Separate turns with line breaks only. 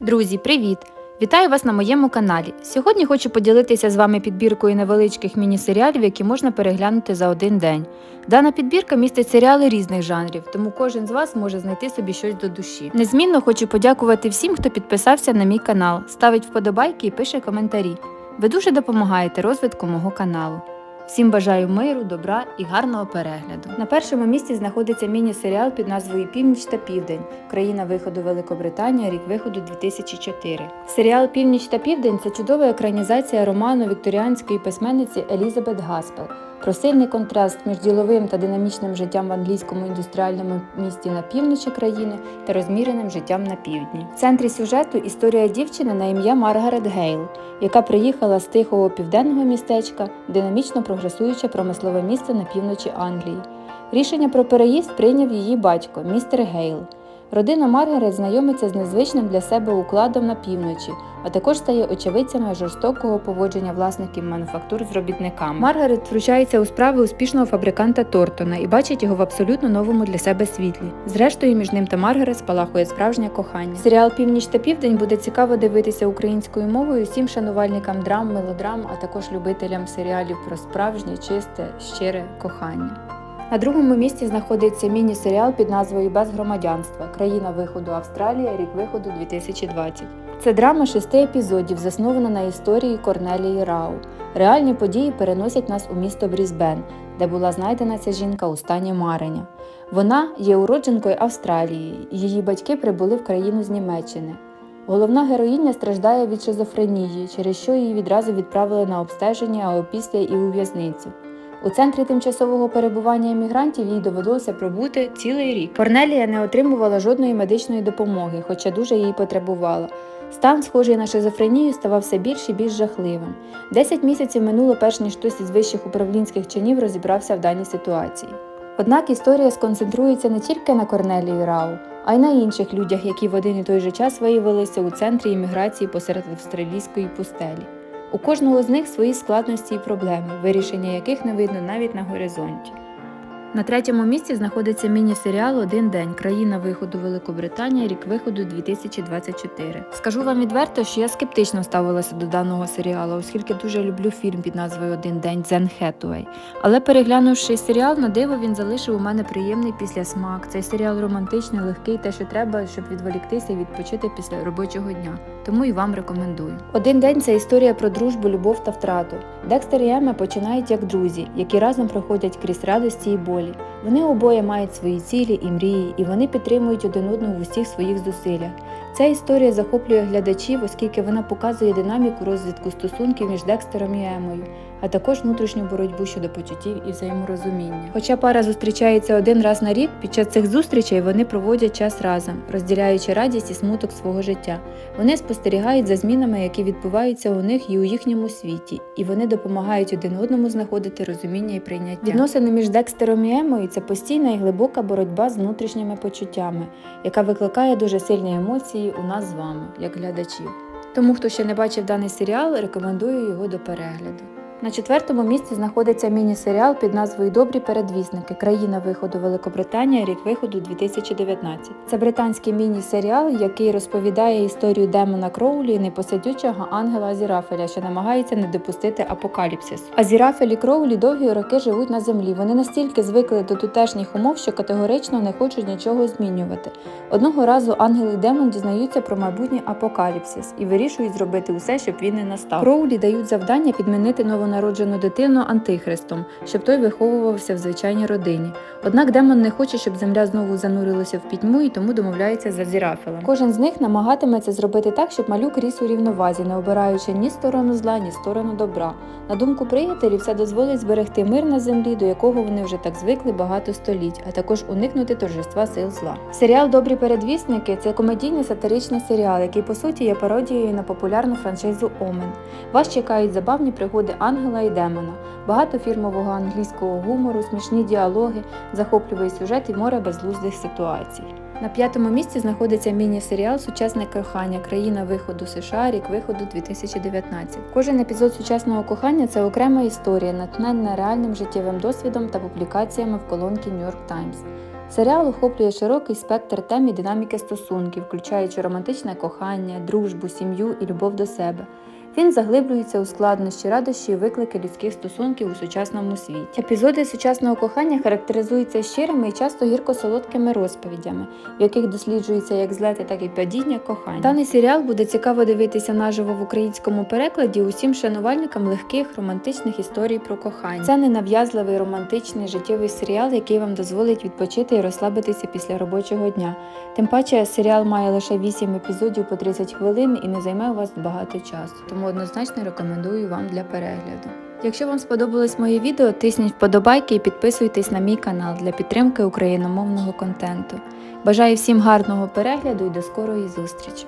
Друзі, привіт! Вітаю вас на моєму каналі. Сьогодні хочу поділитися з вами підбіркою невеличких міні-серіалів, які можна переглянути за один день. Дана підбірка містить серіали різних жанрів, тому кожен з вас може знайти собі щось до душі. Незмінно хочу подякувати всім, хто підписався на мій канал, ставить вподобайки і пише коментарі. Ви дуже допомагаєте розвитку мого каналу. Всім бажаю миру, добра і гарного перегляду. На першому місці знаходиться міні-серіал під назвою Північ та Південь. Країна виходу Великобританія, рік виходу 2004. Серіал Північ та Південь це чудова екранізація роману вікторіанської письменниці Елізабет Гаспел. Про сильний контраст між діловим та динамічним життям в англійському індустріальному місті на півночі країни та розміреним життям на півдні. В центрі сюжету історія дівчини на ім'я Маргарет Гейл, яка приїхала з тихого південного містечка, в динамічно прогресуюче промислове місце на півночі Англії. Рішення про переїзд прийняв її батько, містер Гейл. Родина Маргарет знайомиться з незвичним для себе укладом на півночі, а також стає очевидцями жорстокого поводження власників мануфактур з робітниками. Маргарет втручається у справи успішного фабриканта Тортона і бачить його в абсолютно новому для себе світлі. Зрештою, між ним та Маргарет спалахує справжнє кохання. Серіал Північ та Південь буде цікаво дивитися українською мовою всім шанувальникам драм, мелодрам, а також любителям серіалів про справжнє, чисте, щире кохання. На другому місці знаходиться міні-серіал під назвою Без громадянства Країна виходу Австралія, рік виходу 2020. Це драма шести епізодів, заснована на історії Корнелії Рау. Реальні події переносять нас у місто Брізбен, де була знайдена ця жінка у стані марення. Вона є уродженкою Австралії. Її батьки прибули в країну з Німеччини. Головна героїня страждає від шизофренії, через що її відразу відправили на обстеження, а опісля і у в'язницю. У центрі тимчасового перебування емігрантів їй довелося пробути цілий рік. Корнелія не отримувала жодної медичної допомоги, хоча дуже її потребувала. Стан, схожий на шизофренію, ставав все більш і більш жахливим. Десять місяців минуло, перш ніж хтось із вищих управлінських чинів розібрався в даній ситуації. Однак історія сконцентрується не тільки на Корнелії Рау, а й на інших людях, які в один і той же час виявилися у центрі імміграції посеред австралійської пустелі. У кожного з них свої складності і проблеми, вирішення яких не видно навіть на горизонті. На третьому місці знаходиться міні-серіал Один день. Країна виходу Великобританія, рік виходу 2024. Скажу вам відверто, що я скептично ставилася до даного серіалу, оскільки дуже люблю фільм під назвою Один день Дзен Хетуей. Але переглянувши серіал, на диво він залишив у мене приємний післясмак. Цей серіал романтичний, легкий, те, що треба, щоб відволіктися і відпочити після робочого дня. Тому і вам рекомендую. Один день це історія про дружбу, любов та втрату. Декстер і Ема починають як друзі, які разом проходять крізь радості і болі. Вони обоє мають свої цілі і мрії, і вони підтримують один одного в усіх своїх зусиллях. Ця історія захоплює глядачів, оскільки вона показує динаміку розвитку стосунків між Декстером і Емою, а також внутрішню боротьбу щодо почуттів і взаєморозуміння. Хоча пара зустрічається один раз на рік, під час цих зустрічей вони проводять час разом, розділяючи радість і смуток свого життя. Вони спостерігають за змінами, які відбуваються у них і у їхньому світі, і вони допомагають один одному знаходити розуміння і прийняття. Відносини між Декстером і Емою це постійна і глибока боротьба з внутрішніми почуттями, яка викликає дуже сильні емоції у нас з вами, як глядачів. Тому, хто ще не бачив даний серіал, рекомендую його до перегляду. На четвертому місці знаходиться міні-серіал під назвою Добрі передвісники. Країна виходу Великобританія, рік виходу 2019. Це британський міні-серіал, який розповідає історію демона Кроулі, непосидючого ангела Азірафеля, що намагається не допустити апокаліпсису. Азірафель і Кроулі довгі роки живуть на землі. Вони настільки звикли до тутешніх умов, що категорично не хочуть нічого змінювати. Одного разу ангел і демон дізнаються про майбутній апокаліпсис і вирішують зробити усе, щоб він не настав. Кроулі дають завдання підмінити новонароджену дитину антихристом, щоб той виховувався в звичайній родині. Однак демон не хоче, щоб земля знову занурилася в пітьму і тому домовляється за Зірафелем. Кожен з них намагатиметься зробити так, щоб малюк ріс у рівновазі, не обираючи ні сторону зла, ні сторону добра. На думку приятелів, це дозволить зберегти мир на землі, до якого вони вже так звикли багато століть, а також уникнути торжества сил зла. Серіал Добрі передвісники це комедійний сатиричний серіал, який по суті є пародією на популярну франшизу Омен. Вас чекають забавні пригоди ангела і демона, багато фірмового англійського гумору, смішні діалоги, захопливий сюжет і море безглуздих ситуацій. На п'ятому місці знаходиться міні-серіал Сучасне кохання Країна виходу США, рік виходу 2019. Кожен епізод сучасного кохання це окрема історія, натхненна реальним життєвим досвідом та публікаціями в New York Times. Серіал охоплює широкий спектр тем і динаміки стосунків, включаючи романтичне кохання, дружбу, сім'ю і любов до себе. Він заглиблюється у складнощі, радощі і виклики людських стосунків у сучасному світі. Епізоди сучасного кохання характеризуються щирими і часто гірко-солодкими розповідями, в яких досліджується як злети, так і падіння кохання. Даний серіал буде цікаво дивитися наживо в українському перекладі усім шанувальникам легких романтичних історій про кохання. Це ненав'язливий романтичний життєвий серіал, який вам дозволить відпочити і розслабитися після робочого дня. Тим паче серіал має лише 8 епізодів по 30 хвилин і не займе у вас багато часу, тому однозначно рекомендую вам для перегляду. Якщо вам сподобалось моє відео, тисніть вподобайки і підписуйтесь на мій канал для підтримки україномовного контенту. Бажаю всім гарного перегляду і до скорої зустрічі!